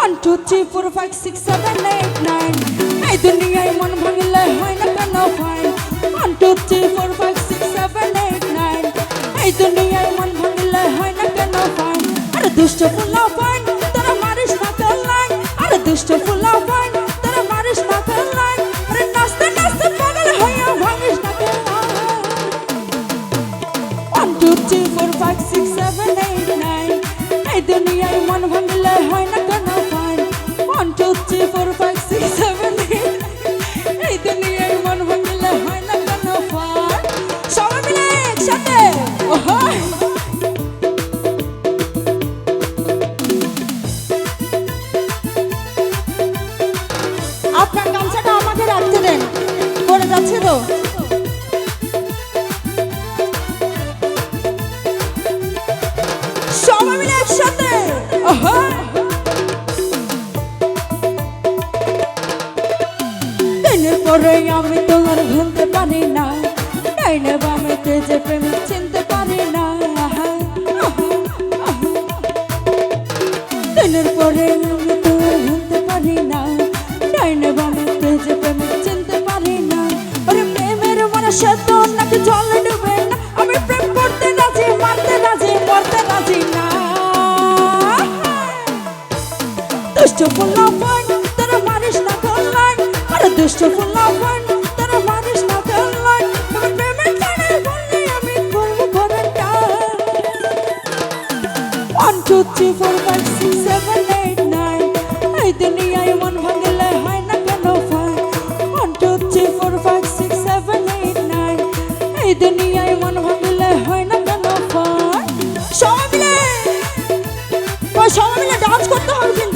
One two three four five six seven eight nine এই দুনিয়ায় মন ভাঙলে হয় না কেন fine one two three four five six seven eight nine এই দুনিয়ায় মন ভাঙলে হয় না কেন ফাইন আরে দুষ্ট ফুলা ফাইন তোরা মারিস না লাইন আরে দুষ্ট ফুলা ফাইন আমি তোমার ভুলতে পারি না। ডাইনে বামেতে যে প্রেম, চিনতে পারি না। দিনের পরে আমি তোমার ভুলতে পারি না। ডাইনে বামেতে যে প্রেম, চিনতে পারি না। ওরে প্রেমের মনে সে তো নাকি জলে ডুবে না। আমি প্রেম করতে রাজি, মারতে রাজি, মরতে রাজি না। দুষ্ট ফান তোরা মারিস না কল্যাণ আরে দুষ্ট ফুল্লা four five six seven eight nine এই দুনিয়ায় মন ভাঙলে হয় না কেন fine one two three four five six seven eight nine এই দুনিয়ায় মন ভাঙলে হয় না কেন ফাইন সবাই মিলে সবাই মিলে ডান্স করতে হবে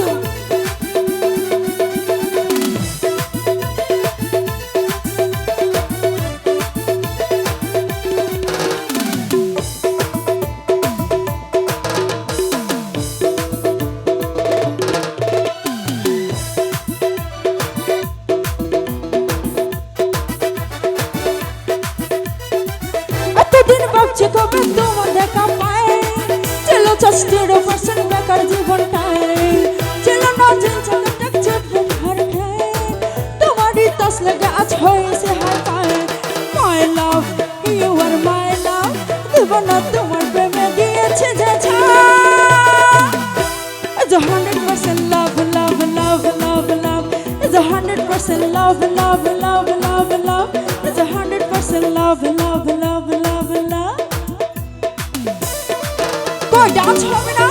percent love, love, love, love, love. It's a hundred percent love, love, love, love, love. Hmm. Boy, dance, homie.